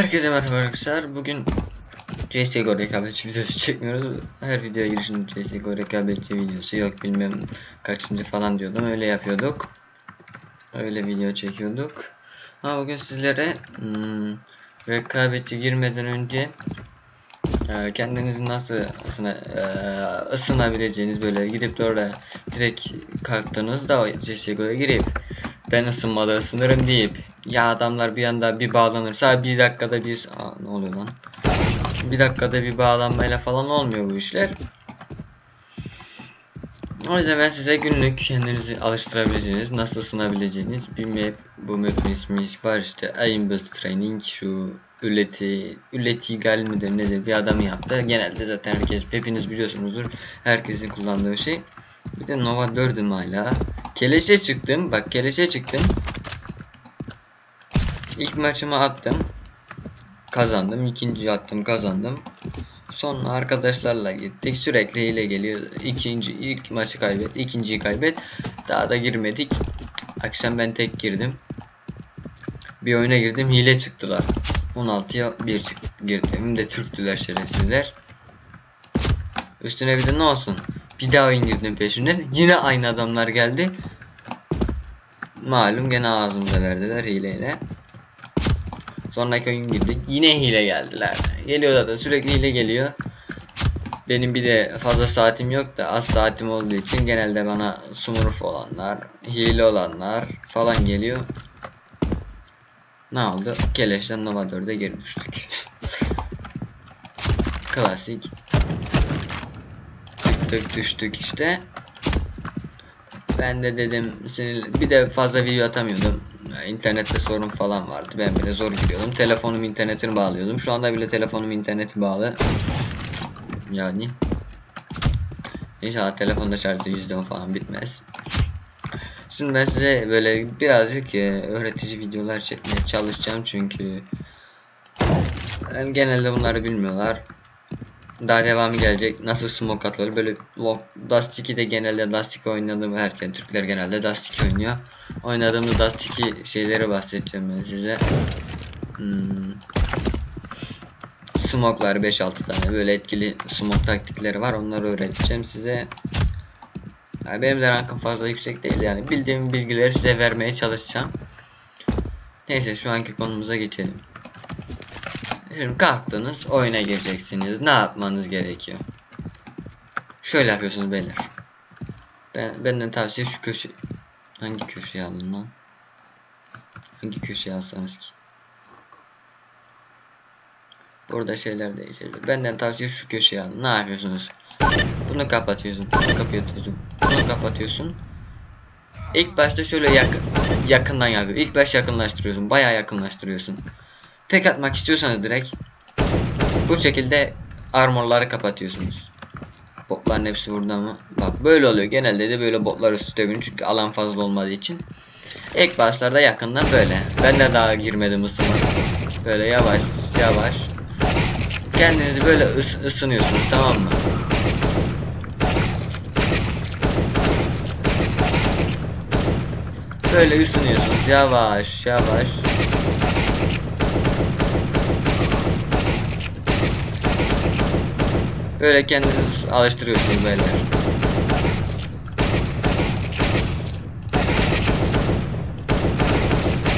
Herkese merhaba arkadaşlar. Bugün CSGO rekabetçi videosu çekmiyoruz. Her videoya girişinde CSGO rekabetçi videosu yok bilmem kaçıncı falan diyordum. Öyle yapıyorduk. Öyle video çekiyorduk. Ama bugün sizlere hmm, rekabetçi girmeden önce e, kendinizi nasıl ısına, e, ısınabileceğiniz böyle gidip de oraya direkt kalktığınızda CSGO'ya girip ben ısınmada ısınırım deyip ya adamlar bir anda bir bağlanırsa bir dakikada biz Aa, ne oluyor lan? Bir dakikada bir bağlanmayla falan olmuyor bu işler. O yüzden ben size günlük kendinizi alıştırabileceğiniz nasıl ısınabileceğiniz bir map. Bu map'in ismi var işte Aimbot Training. Şu ületi ületigal midir nedir? Bir adam yaptı. Genelde zaten herkes hepiniz biliyorsunuzdur herkesin kullandığı şey bir de Nova 4'üm hala Keleşe çıktım. Bak keleşe çıktım. İlk maçımı attım. Kazandım. İkinci attım kazandım. Sonra arkadaşlarla gittik. Sürekli hile geliyor. İkinci ilk maçı kaybet. ikinciyi kaybet. Daha da girmedik. Akşam ben tek girdim. Bir oyuna girdim. Hile çıktılar. 16'ya 1 çık girdim. Hem de Türktüler şerefsizler. Üstüne bir de ne olsun. Bir daha oyun peşinden. Yine aynı adamlar geldi. Malum gene ağzımıza verdiler hileyle. Sonraki oyun girdik. Yine hile geldiler. Geliyor zaten sürekli hile geliyor. Benim bir de fazla saatim yok da az saatim olduğu için genelde bana smurf olanlar, hile olanlar falan geliyor. Ne oldu? Keleşten Nova 4'e geri düştük. Klasik. Çıktık düştük işte. Ben de dedim sinirli. Bir de fazla video atamıyordum. İnternette sorun falan vardı. Ben bile zor giriyordum. Telefonum internetini bağlıyordum. Şu anda bile telefonum interneti bağlı. Yani. İnşallah telefonda şarjı %10 falan bitmez. Şimdi ben size böyle birazcık e, öğretici videolar çekmeye çalışacağım çünkü genelde bunları bilmiyorlar. Daha devamı gelecek. Nasıl smoke atılır böyle Dust 2'de genelde Dust 2 oynadığım herkes Türkler genelde Dust 2 oynuyor. Oynadığımda Dust 2 şeyleri bahsedeceğim ben size. Hmm. Smoke'lar 5-6 tane böyle etkili smoke taktikleri var. Onları öğreteceğim size. Yani benim de rankım fazla yüksek değil yani. Bildiğim bilgileri size vermeye çalışacağım. Neyse şu anki konumuza geçelim. Şimdi kalktınız oyuna gireceksiniz. Ne yapmanız gerekiyor? Şöyle yapıyorsunuz beyler. Ben benden tavsiye şu köşe hangi köşeye alın lan? Hangi köşeye alsanız ki? Burada şeyler değişecek. Benden tavsiye şu köşeye alın. Ne yapıyorsunuz? Bunu kapatıyorsun. Bunu kapatıyorsun. Bunu kapatıyorsun. İlk başta şöyle yakın yakından yapıyor. İlk baş yakınlaştırıyorsun. Bayağı yakınlaştırıyorsun. Tek atmak istiyorsanız direkt bu şekilde armorları kapatıyorsunuz. Botların hepsi burada mı? Bak böyle oluyor. Genelde de böyle botlar üst üste biniyor çünkü alan fazla olmadığı için. İlk başlarda yakından böyle. Ben de daha girmedim ısınma. Böyle yavaş yavaş. Kendinizi böyle ıs ısınıyorsunuz tamam mı? Böyle ısınıyorsunuz yavaş yavaş. Böyle kendiniz alıştırıyorsunuz böyle.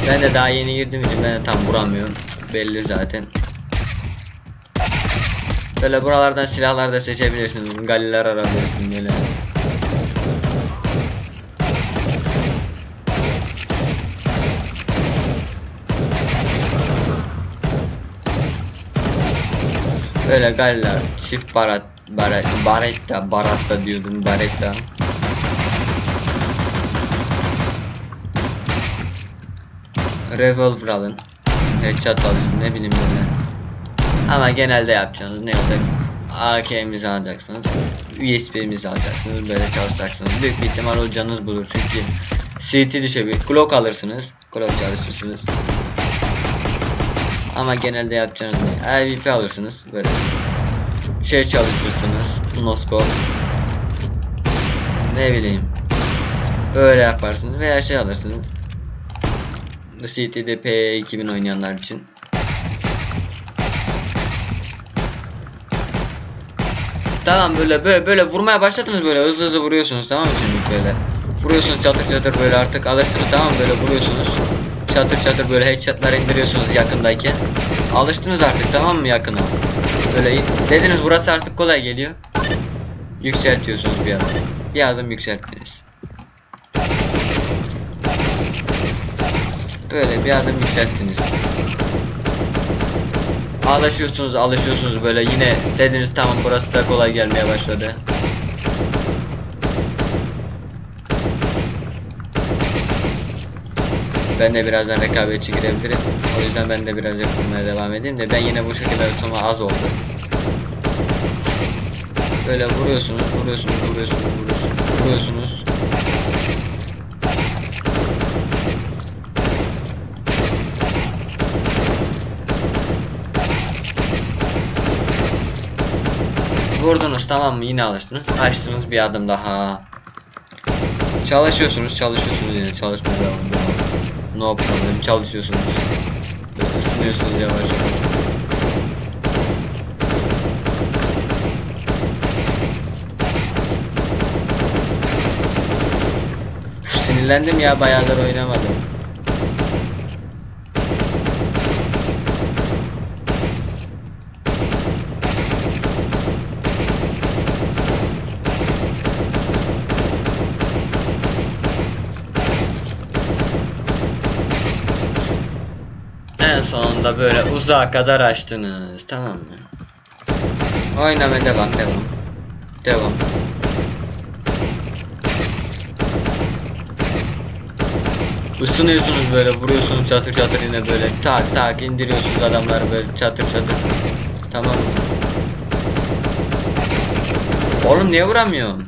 Ben de daha yeni girdim için ben de tam vuramıyorum. Belli zaten. Böyle buralardan silahlar da seçebilirsiniz. Galiler arabilirsiniz böyle. Böyle galler çift barat baret baretta baratta diyordum baretta. Revolver alın. Headshot alırsın ne bileyim böyle. Ama genelde yapacağınız ne olacak? AK'mizi alacaksınız. USB'mizi alacaksınız. Böyle çalışacaksınız. Büyük bir ihtimal o canınız bulur çünkü CT düşebilir. Glock alırsınız. Glock çalışırsınız. Ama genelde yapacağınız şey, MVP alırsınız böyle. Şey çalışırsınız. Noskop. Ne bileyim. Böyle yaparsınız veya şey alırsınız. The 2000 oynayanlar için. Tamam böyle böyle böyle vurmaya başladınız böyle hızlı hızlı vuruyorsunuz tamam mı şimdi böyle. Vuruyorsunuz çatır çatır böyle artık alırsınız tamam böyle vuruyorsunuz. Çatır çatır böyle headshotlar indiriyorsunuz yakındayken. Alıştınız artık tamam mı yakına. Böyle dediniz burası artık kolay geliyor. Yükseltiyorsunuz bir adım. Bir adım yükselttiniz. Böyle bir adım yükselttiniz. Alışıyorsunuz alışıyorsunuz böyle yine dediniz tamam burası da kolay gelmeye başladı. Ben de birazdan rekabetçi girebilirim. O yüzden ben de biraz yapmaya devam edeyim de ben yine bu şekilde sonra az oldu. Böyle vuruyorsunuz, vuruyorsunuz, vuruyorsunuz, vuruyorsunuz, vuruyorsunuz. Vurdunuz tamam mı? Yine alıştınız. Açtınız bir adım daha. Çalışıyorsunuz, çalışıyorsunuz yine çalışmaya devam devam. No problem. Çalışıyorsunuz. Böyle ısınıyorsunuz yavaş yavaş. Sinirlendim ya bayağıdır oynamadım. En sonunda böyle uzağa kadar açtınız. Tamam mı? Oynamaya devam devam. Devam. Isınıyorsunuz böyle vuruyorsunuz çatır çatır yine böyle tak tak indiriyorsunuz adamları böyle çatır çatır. Tamam mı? Oğlum niye vuramıyorum?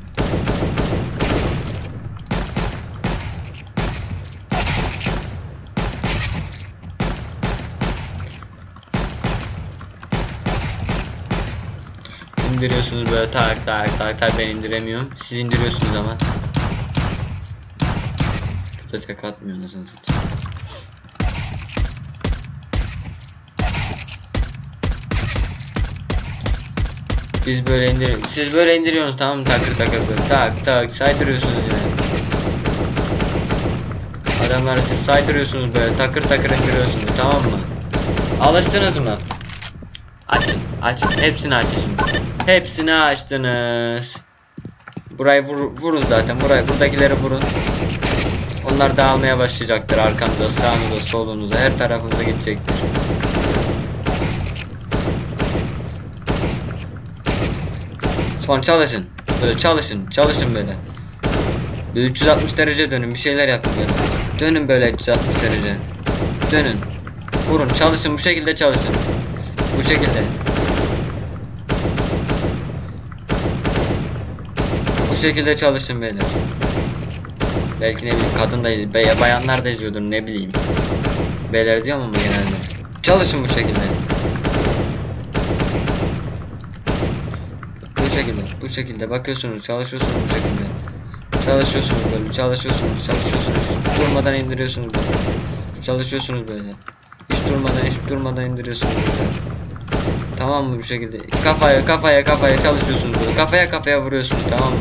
İndiriyorsunuz böyle tak tak tak tak ben indiremiyorum. Siz indiriyorsunuz ama. Bu da tek atmıyor nasıl satayım. Biz böyle indir siz böyle indiriyorsunuz tamam takır takır böyle tak tak saydırıyorsunuz yine. Adamları siz saydırıyorsunuz böyle takır takır indiriyorsunuz tamam mı? Alıştınız mı? Açın açın hepsini açın şimdi. Hepsini açtınız. Burayı vur, vurun zaten burayı buradakileri vurun. Onlar dağılmaya başlayacaktır arkanıza sağınıza solunuza her tarafınıza gidecektir. Son çalışın. Böyle çalışın. Çalışın böyle. Böyle 360 derece dönün. Bir şeyler yapın böyle. Dönün böyle 360 derece. Dönün. Vurun. Çalışın. Bu şekilde çalışın. Bu şekilde. Bu şekilde çalışın beyler. Belki ne bileyim kadın da be- bayanlar da izliyordur ne bileyim. Beyler diyorum ama genelde. Çalışın bu şekilde. Bu şekilde, bu şekilde bakıyorsunuz, çalışıyorsunuz bu şekilde. Çalışıyorsunuz böyle, çalışıyorsunuz, çalışıyorsunuz. Durmadan indiriyorsunuz. Çalışıyorsunuz böyle. Hiç durmadan, hiç durmadan indiriyorsunuz böyle. Tamam mı bu şekilde? Kafaya, kafaya, kafaya çalışıyorsunuz böyle. Kafaya, kafaya vuruyorsunuz tamam mı?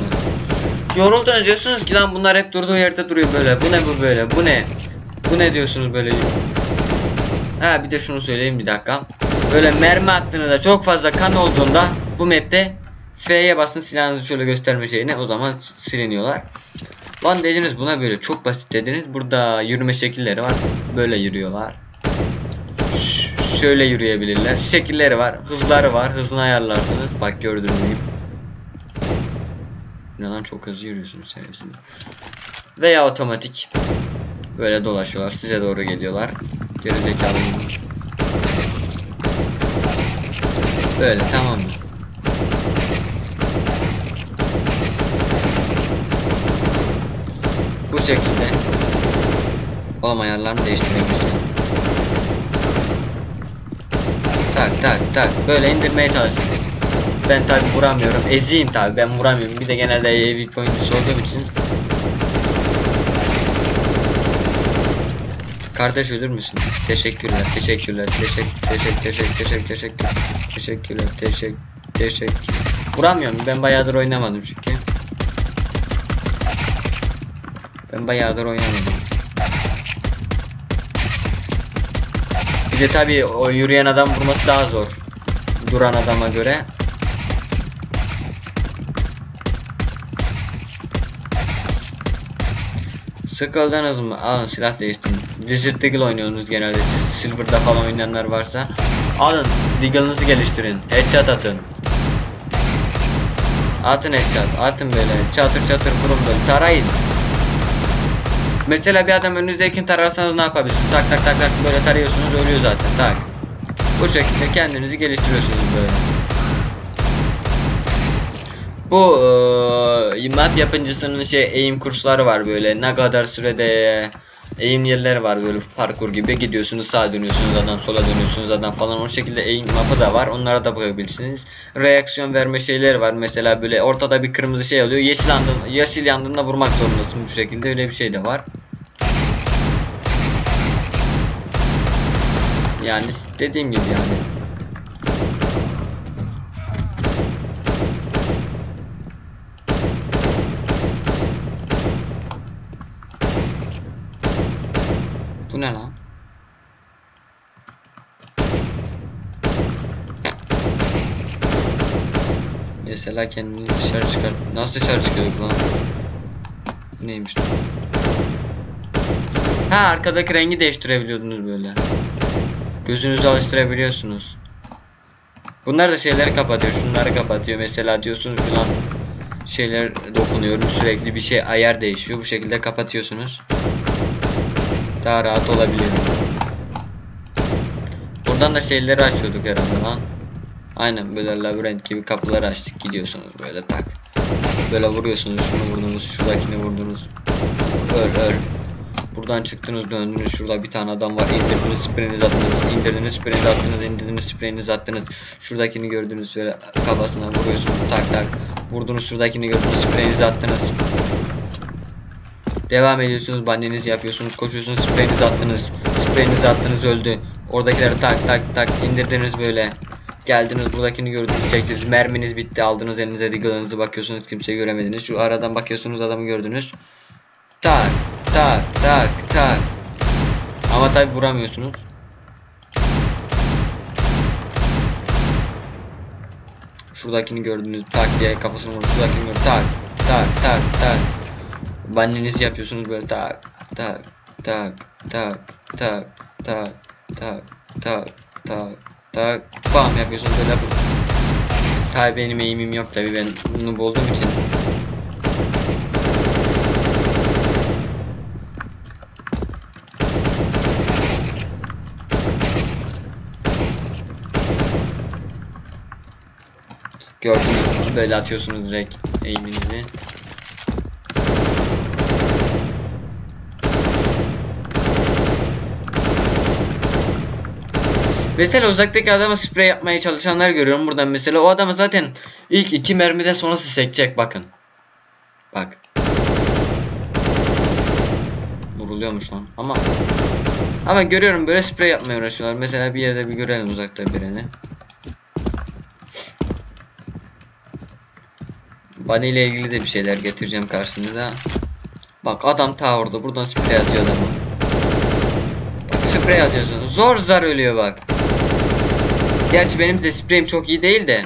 Yoruldunuz diyorsunuz ki lan bunlar hep durduğu yerde duruyor böyle. Bu ne bu böyle? Bu ne? Bu ne diyorsunuz böyle? Ha bir de şunu söyleyeyim bir dakika. Böyle mermi attığınızda çok fazla kan olduğunda bu map'te F'ye basın silahınızı şöyle gösterme şeyine o zaman siliniyorlar. Lan dediniz buna böyle çok basit dediniz. Burada yürüme şekilleri var. Böyle yürüyorlar. Şöyle yürüyebilirler. Şekilleri var. Hızları var. Hızını ayarlarsınız. Bak gördüğünüz gibi. Ne lan çok hızlı yürüyorsunuz seviyesinde. Veya otomatik. Böyle dolaşıyorlar. Size doğru geliyorlar. Gerizekalı. Böyle tamam mı? Bu şekilde. Oğlum ayarlarını değiştiriyormuşlar. Tak tak tak. Böyle indirmeye çalışıyorum. Ben tabi vuramıyorum. Eziyim tabi ben vuramıyorum. Bir de genelde EV oyuncusu olduğum için. Kardeş ölür müsün? Teşekkürler, teşekkürler, teşekkür, teşekkür, teşekkür, teşekkür, teşekkür, teşekkürler, teşekkür, teşekkür. Vuramıyorum. Ben bayağıdır oynamadım çünkü. Ben bayağıdır oynamadım. Bir de tabii o yürüyen adam vurması daha zor. Duran adama göre. Sıkıldınız mı? Alın silah değiştirin. Desert Deagle oynuyorsunuz genelde. Siz Silver'da falan oynayanlar varsa. Alın Deagle'ınızı geliştirin. Headshot atın. Atın headshot. Atın böyle. Çatır çatır vurun böyle. Tarayın. Mesela bir adam önünüzdeyken tararsanız ne yapabilirsiniz? Tak tak tak tak böyle tarıyorsunuz ölüyor zaten. Tak. Bu şekilde kendinizi geliştiriyorsunuz böyle. Bu eee map yapımcısının şey eğim kursları var böyle. Ne kadar sürede eğim yerleri var böyle parkur gibi. Gidiyorsunuz sağa dönüyorsunuz adam sola dönüyorsunuz adam falan. O şekilde eğim mapı da var. Onlara da bakabilirsiniz. Reaksiyon verme şeyleri var. Mesela böyle ortada bir kırmızı şey oluyor. Yeşil yandığında, yeşil yandığında vurmak zorundasın bu şekilde. Öyle bir şey de var. Yani dediğim gibi yani Bu ne lan? Mesela kendini dışarı çıkar. Nasıl dışarı çıkıyorduk lan? Neymiş lan? Ha arkadaki rengi değiştirebiliyordunuz böyle. Gözünüzü alıştırabiliyorsunuz. Bunlar da şeyleri kapatıyor. Şunları kapatıyor. Mesela diyorsunuz falan şeyler dokunuyorum. Sürekli bir şey ayar değişiyor. Bu şekilde kapatıyorsunuz daha rahat olabiliyor. Buradan da şeyleri açıyorduk herhalde lan. Aynen böyle labirent gibi kapıları açtık gidiyorsunuz böyle tak. Böyle vuruyorsunuz şunu vurdunuz şuradakini vurdunuz. Öl öl. Buradan çıktınız döndünüz şurada bir tane adam var indirdiniz spreyinizi attınız indirdiniz spreyinizi attınız indirdiniz spreyinizi attınız şuradakini gördünüz şöyle kafasına vuruyorsunuz tak tak vurdunuz şuradakini gördünüz spreyinizi attınız Devam ediyorsunuz, bandenizi yapıyorsunuz, koşuyorsunuz, spreyinizi attınız. Spreyinizi attınız öldü. Oradakileri tak tak tak indirdiniz böyle. Geldiniz buradakini gördünüz çektiniz. Merminiz bitti aldınız elinize diggle'ınızı bakıyorsunuz kimseyi göremediniz. Şu aradan bakıyorsunuz adamı gördünüz. Tak tak tak tak. Ama tabi vuramıyorsunuz. Şuradakini gördünüz tak diye kafasını vurdu. Şuradakini gördünüz tak tak tak tak. Bannenizi yapıyorsunuz böyle tak tak tak tak tak tak tak tak tak tak bam yapıyorsunuz böyle yapın. Tabi benim eğimim yok tabi ben bunu bulduğum için. Gördünüz böyle atıyorsunuz direkt eğiminizi. Mesela uzaktaki adama sprey yapmaya çalışanlar görüyorum buradan mesela. O adamı zaten ilk iki mermiden sonrası seçecek bakın. Bak. Vuruluyormuş lan ama. Ama görüyorum böyle sprey yapmaya uğraşıyorlar. Mesela bir yerde bir görelim uzakta birini. Bunny ile ilgili de bir şeyler getireceğim karşınıza. Bak adam ta orada buradan sprey atıyor adamı. Sprey atıyorsun. Zor zar ölüyor bak. Gerçi benim de spreyim çok iyi değil de.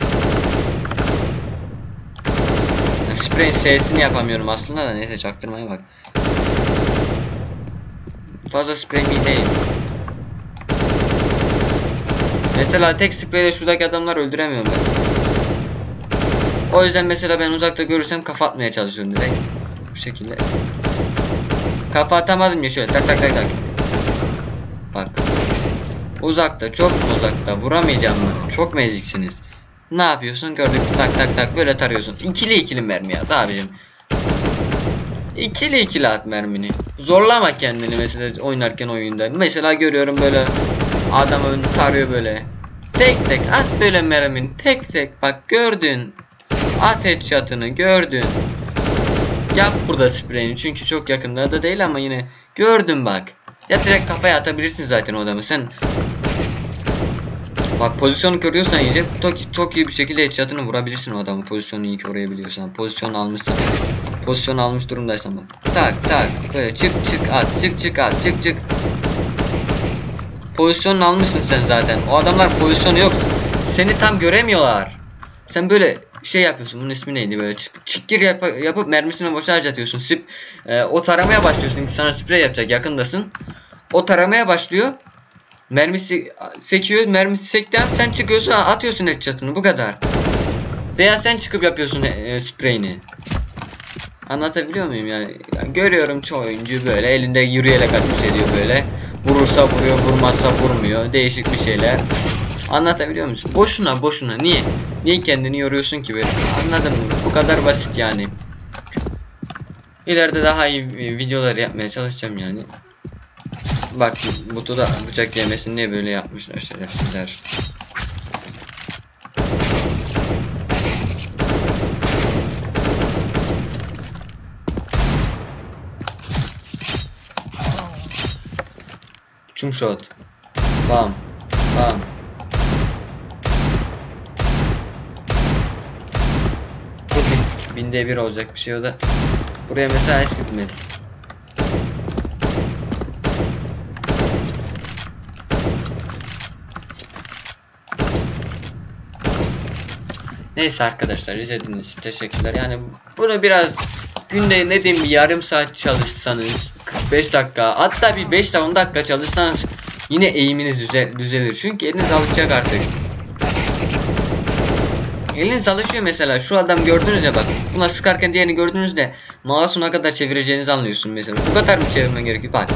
Spreyin sesini yapamıyorum aslında da neyse çaktırmaya bak. Fazla spreyim iyi değil. Mesela tek spreyle şuradaki adamlar öldüremiyorum ben. O yüzden mesela ben uzakta görürsem kafa atmaya çalışıyorum direkt. Bu şekilde. Kafa atamadım ya şöyle tak tak tak tak. Uzakta çok uzakta vuramayacağım mı? Çok mu eziksiniz? Ne yapıyorsun? Gördük tak tak tak böyle tarıyorsun. İkili ikili mermi at abicim. İkili ikili at mermini. Zorlama kendini mesela oynarken oyunda. Mesela görüyorum böyle adam tarıyor böyle. Tek tek at böyle mermini. Tek tek bak gördün. At headshot'ını gördün. Yap burada spreyini çünkü çok yakında da değil ama yine gördün bak. Ya direkt kafaya atabilirsin zaten o adamı. Sen Bak pozisyonu görüyorsan iyice çok, çok iyi bir şekilde headshot'ını vurabilirsin o adamı. Pozisyonu iyi koruyabiliyorsan. Pozisyon almışsan. Pozisyon almış durumdaysan bak. Tak tak böyle çık çık at çık çık at çık çık. Pozisyonunu almışsın sen zaten. O adamlar pozisyonu yok. Seni tam göremiyorlar. Sen böyle şey yapıyorsun. Bunun ismi neydi böyle? Çıkgir yap, yapıp mermisini boşa harcatıyorsun. Sip, e, o taramaya başlıyorsun. Sana sprey yapacak. Yakındasın. O taramaya başlıyor. Mermisi sekiyor. Mermisi sekti an sen çıkıyorsun atıyorsun headshot'ını. Bu kadar. Veya sen çıkıp yapıyorsun e, spreyini. Anlatabiliyor muyum yani? Görüyorum çoğu oyuncu böyle elinde yürüyerek ateş ediyor böyle. Vurursa vuruyor, vurmazsa vurmuyor. Değişik bir şeyler. Anlatabiliyor musun? Boşuna boşuna. Niye? Niye kendini yoruyorsun ki böyle? Anladın mı? Bu kadar basit yani. İleride daha iyi videolar yapmaya çalışacağım yani. Bak Butu da bıçak yemesin diye böyle yapmışlar şerefsizler. Çum shot. Bam. Bam. Binde bir olacak bir şey o da. Buraya mesela hiç gitmedi. Neyse arkadaşlar izlediğiniz için teşekkürler. Yani bunu biraz günde ne diyeyim bir yarım saat çalışsanız 45 dakika hatta bir 5 10 dakika çalışsanız yine eğiminiz düzel düzelir. Çünkü eliniz alışacak artık. Eliniz alışıyor mesela şu adam gördünüz ya bak buna sıkarken diğerini gördüğünüzde mouse'u ne kadar çevireceğinizi anlıyorsun mesela. Bu kadar mı çevirmen gerekiyor? Bak.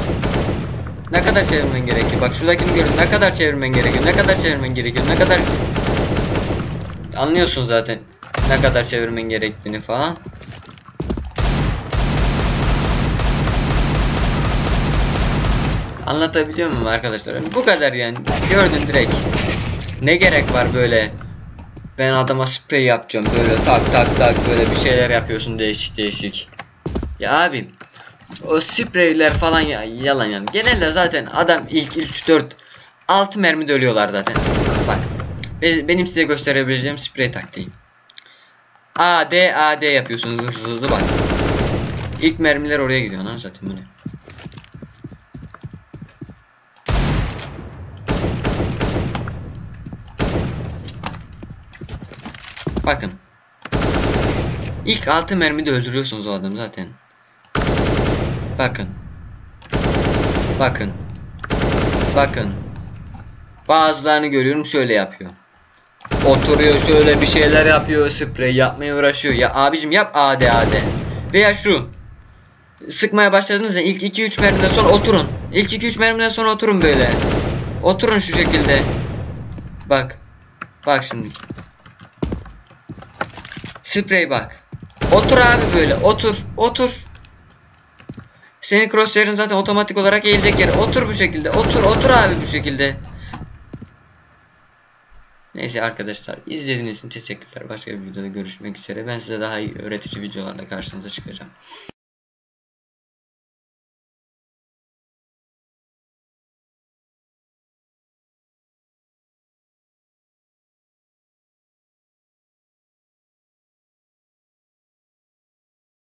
Ne kadar çevirmen gerekiyor? Bak şuradakini görün. Ne kadar çevirmen gerekiyor? Ne kadar çevirmen gerekiyor? Ne kadar Anlıyorsun zaten ne kadar çevirmen gerektiğini falan. Anlatabiliyor muyum arkadaşlar? Bu kadar yani. Gördün direkt. Ne gerek var böyle? Ben adama sprey yapacağım. Böyle tak tak tak böyle bir şeyler yapıyorsun değişik değişik. Ya abi o spreyler falan ya, yalan yani. Genelde zaten adam ilk 3 4 6 mermide ölüyorlar zaten. Bak benim size gösterebileceğim sprey taktiği. AD AD yapıyorsunuz hızlı hızlı bak. İlk mermiler oraya gidiyor lan zaten bu ne? Bakın. İlk altı mermide öldürüyorsunuz o adamı zaten. Bakın. Bakın. Bakın. Bazılarını görüyorum şöyle yapıyor. Oturuyor şöyle bir şeyler yapıyor. Sprey yapmaya uğraşıyor. Ya abicim yap AD AD. Veya şu. Sıkmaya başladınız ya ilk 2-3 mermiden sonra oturun. İlk 2-3 mermiden sonra oturun böyle. Oturun şu şekilde. Bak. Bak şimdi. Sprey bak. Otur abi böyle. Otur. Otur. Senin crosshair'ın zaten otomatik olarak eğilecek yere. Otur bu şekilde. Otur. Otur abi bu şekilde. Neyse arkadaşlar izlediğiniz için teşekkürler. Başka bir videoda görüşmek üzere. Ben size daha iyi öğretici videolarla karşınıza çıkacağım.